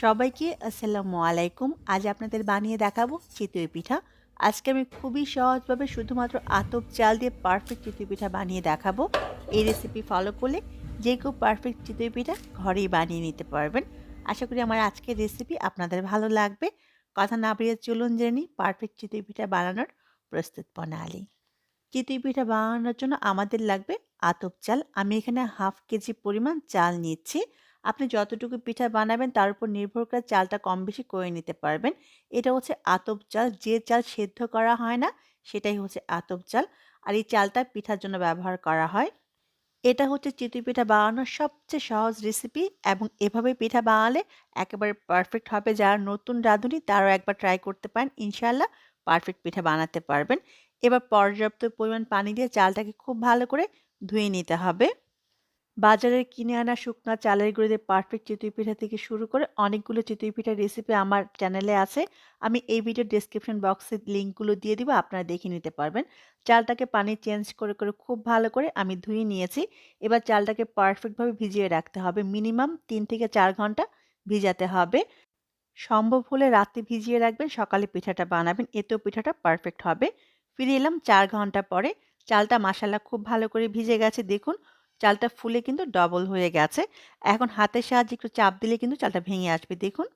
সবাইকে আসসালামু আলাইকুম। আজ আপনাদের বানিয়ে দেখাবো চিতই পিঠা। আজকে আমি খুবই সহজভাবে শুধুমাত্র আতপ চাল দিয়ে পারফেক্ট চিতই পিঠা বানিয়ে দেখাবো। এই রেসিপি ফলো করলে যে কেউ পারফেক্ট চিতই পিঠা ঘরেই বানিয়ে নিতে পারবেন। আশা করি আমার আজকের রেসিপি আপনাদের ভালো লাগবে। কথা না বেরিয়ে চলুন জেনে পারফেক্ট চিতই পিঠা বানানোর প্রস্তুত প্রণালী। চিতই পিঠা বানানোর জন্য আমাদের লাগবে আতপ চাল। আমি এখানে হাফ কেজি পরিমাণ চাল নিচ্ছি। আপনি যতটুকু পিঠা বানাবেন, তার উপর নির্ভর করে চালটা কম বেশি করে নিতে পারবেন। এটা হচ্ছে আতপ চাল, যে চাল সেদ্ধ করা হয় না, সেটাই হচ্ছে আতপ চাল। আর এই চালটা পিঠার জন্য ব্যবহার করা হয়। এটা হচ্ছে চিতই পিঠা বানানোর সবচেয়ে সহজ রেসিপি এবং এভাবে পিঠা বানালে একেবারে পারফেক্ট হবে। যারা নতুন রাঁধুনি, তারাও একবার ট্রাই করতে পারেন। ইনশাল্লাহ পারফেক্ট পিঠা বানাতে পারবেন। এবার পর্যাপ্ত পরিমাণ পানি দিয়ে চালটাকে খুব ভালো করে ধুয়ে নিতে হবে। বাজারের কিনে আনা শুকনা চালের গুঁড়ো দিয়ে পারফেক্ট চিতই পিঠা থেকে শুরু করে অনেকগুলো চিতই পিঠার রেসিপি আমার চ্যানেলে আছে। আমি এই ভিডিওর ডিসক্রিপশন বক্সে লিঙ্কগুলো দিয়ে দিব, আপনারা দেখে নিতে পারবেন। চালটাকে পানি চেঞ্জ করে করে খুব ভালো করে আমি ধুয়ে নিয়েছি। এবার চালটাকে পারফেক্টভাবে ভিজিয়ে রাখতে হবে। মিনিমাম তিন থেকে চার ঘণ্টা ভিজাতে হবে। সম্ভব হলে রাতে ভিজিয়ে রাখবেন, সকালে পিঠাটা বানাবেন, এতেও পিঠাটা পারফেক্ট হবে। ফিরে এলাম চার ঘণ্টা পরে। চালটা মাসালা খুব ভালো করে ভিজে গেছে, দেখুন। চালটা ফুলে কিন্তু ডবল হয়ে গেছে। এখন হাতের সাহায্যে একটু চাপ দিলে কিন্তু চালটা ভেঙে আসবে। দেখুন,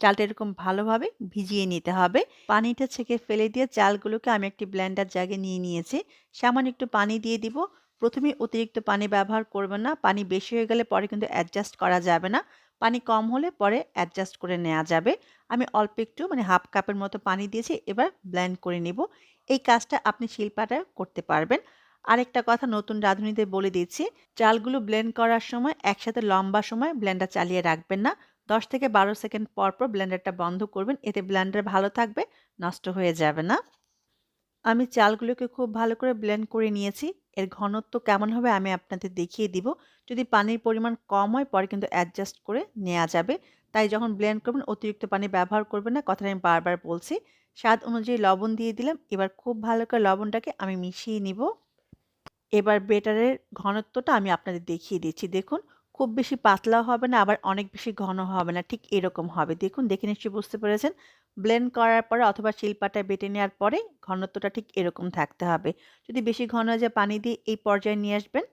চালটা এরকম ভালোভাবে ভিজিয়ে নিতে হবে। পানিটা ছেঁকে ফেলে দিয়ে চালগুলোকে আমি একটি ব্ল্যান্ডার জায়গায় নিয়ে নিয়েছি। সামান্য একটু পানি দিয়ে দিব। প্রথমে অতিরিক্ত পানি ব্যবহার করবেন না। পানি বেশি হয়ে গেলে পরে কিন্তু অ্যাডজাস্ট করা যাবে না। পানি কম হলে পরে অ্যাডজাস্ট করে নেওয়া যাবে। আমি অল্প একটু মানে হাফ কাপের মতো পানি দিয়েছি। এবার ব্ল্যান্ড করে নিব। এই কাজটা আপনি শিল্পাটা করতে পারবেন। আরেকটা কথা নতুন রাঁধুনিদের বলে দিচ্ছি, চালগুলো ব্লেন্ড করার সময় একসাথে লম্বা সময় ব্লেন্ডার চালিয়ে রাখবেন না। দশ থেকে বারো সেকেন্ড পর পর ব্লেন্ডারটা বন্ধ করবেন, এতে ব্লেন্ডার ভালো থাকবে, নষ্ট হয়ে যাবে না। আমি চালগুলোকে খুব ভালো করে ব্লেন্ড করে নিয়েছি, এর ঘনত্ব কেমন হবে আমি আপনাদের দেখিয়ে দিব। যদি পানির পরিমাণ কম হয়, পরে কিন্তু অ্যাডজাস্ট করে নেওয়া যাবে। তাই যখন ব্লেন্ড করবেন, অতিরিক্ত পানি ব্যবহার করবেন না, কথাটা আমি বারবার বলছি। স্বাদ অনুযায়ী লবণ দিয়ে দিলাম, এবার খুব ভালো করে লবণটাকে আমি মিশিয়ে নিব। এবার বেটারের ঘনত্বটা আমি আপনাদের দেখিয়ে দিচ্ছি। দেখুন, খুব বেশি পাতলাও হবে না, আবার অনেক বেশি ঘন হবে না, ঠিক এরকম হবে। দেখুন, দেখে নিশ্চয়ই বুঝতে পেরেছেন। ব্লেন্ড করার পরে অথবা শিল্পাটায় বেটে নেওয়ার পরে ঘনত্বটা ঠিক এরকম থাকতে হবে। যদি বেশি ঘন হয়ে যায়, পানি দিয়ে এই পর্যায়ে নিয়ে আসবেন।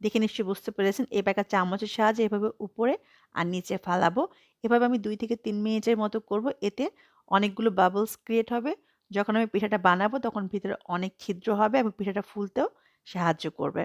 দেখে নিশ্চয়ই বুঝতে পেরেছেন, এবার একটা চামচের সাহায্যে এভাবে উপরে আর নিচে ফালাবো। এভাবে আমি দুই থেকে তিন মিনিটের মতো করব, এতে অনেকগুলো বাবলস ক্রিয়েট হবে। যখন আমি পিঠাটা বানাবো, তখন ভিতরে অনেক ছিদ্র হবে এবং পিঠাটা ফুলতেও সাহায্য করবে।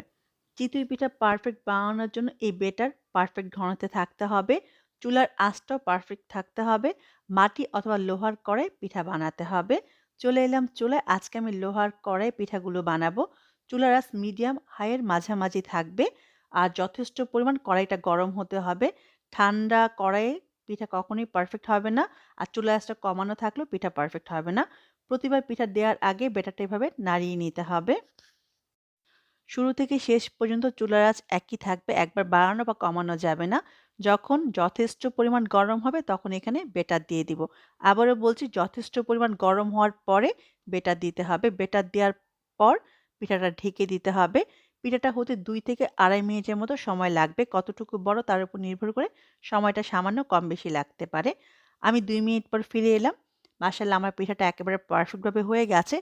চিতই পিঠা পারফেক্ট বানানোর জন্য এই বেটার পারফেক্ট ঘনতে থাকতে হবে। চুলার আঁচটাও পারফেক্ট থাকতে হবে। মাটি অথবা লোহার কড়াই পিঠা বানাতে হবে। চলে এলাম চুলায়। আজকে আমি লোহার কড়াই পিঠাগুলো বানাবো। চুলার আঁচ মিডিয়াম হাইয়ের মাঝামাঝি থাকবে। আর যথেষ্ট পরিমাণ কড়াইটা গরম হতে হবে। ঠান্ডা কড়াইয়ে পিঠা কখনোই পারফেক্ট হবে না। আর চুলা আঁচটা কমানো থাকলেও পিঠা পারফেক্ট হবে না। প্রতিবার পিঠা দেওয়ার আগে বেটারটা এভাবে নাড়িয়ে নিতে হবে। শুরু থেকে শেষ পর্যন্ত চুলার আঁচ একই থাকবে, একবার বাড়ানো বা কমানো যাবে না। যখন যথেষ্ট পরিমাণ গরম হবে তখন এখানে বেটার দিয়ে দিব। আবারও বলছি, যথেষ্ট পরিমাণ গরম হওয়ার পরে বেটার দিতে হবে। বেটার দেওয়ার পর পিঠাটা ঢেকে দিতে হবে। পিঠাটা হতে দুই থেকে আড়াই মিনিটের মতো সময় লাগবে। কতটুকু বড় তার উপর নির্ভর করে সময়টা সামান্য কম বেশি লাগতে পারে। আমি দুই মিনিট পর ফিরে এলাম। মাসাল্লাহ আমার পিঠাটা একেবারে পারফেক্টভাবে হয়ে গেছে।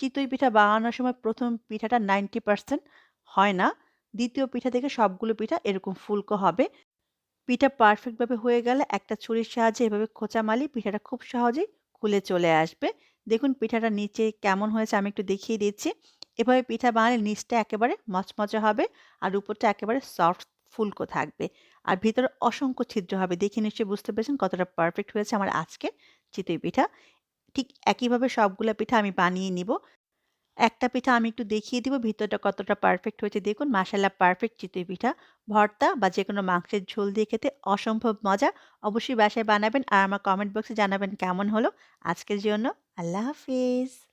চিতই পিঠা বানানোর সময় প্রথম পিঠাটা নাইনটি পারসেন্ট হয় না। দ্বিতীয় পিঠা থেকে সবগুলো পিঠা এরকম ফুলকো হবে। পিঠা পারফেক্টভাবে হয়ে গেলে একটা ছুরির সাহায্যে এভাবে খোঁচা মালি পিঠাটা খুব সহজেই খুলে চলে আসবে। দেখুন পিঠাটা নিচে কেমন হয়েছে আমি একটু দেখিয়ে দিচ্ছি। এভাবে পিঠা বানালে নিচটা একেবারে মচমচে হবে আর উপরটা একেবারে সফট ফুলকো থাকবে। আর ভিতরে অসংখ্য ছিদ্র হবে। দেখে নিশ্চয়ই বুঝতে পেরেছেন কতটা পারফেক্ট হয়েছে আমার আজকে চিতই পিঠা। ঠিক একইভাবে সবগুলো পিঠা আমি বানিয়ে নিব। একটা পিঠা আমি একটু দেখিয়ে দিব, ভিতরটা কতটা পারফেক্ট হয়েছে। দেখুন মাসাল্লাহ পারফেক্ট চিতই পিঠা। ভর্তা বা যে কোনো মাংসের ঝোল দিয়ে খেতে অসম্ভব মজা। অবশ্যই বাসায় বানাবেন আর আমার কমেন্ট বক্সে জানাবেন কেমন হলো। আজকের জন্য আল্লাহ হাফিজ।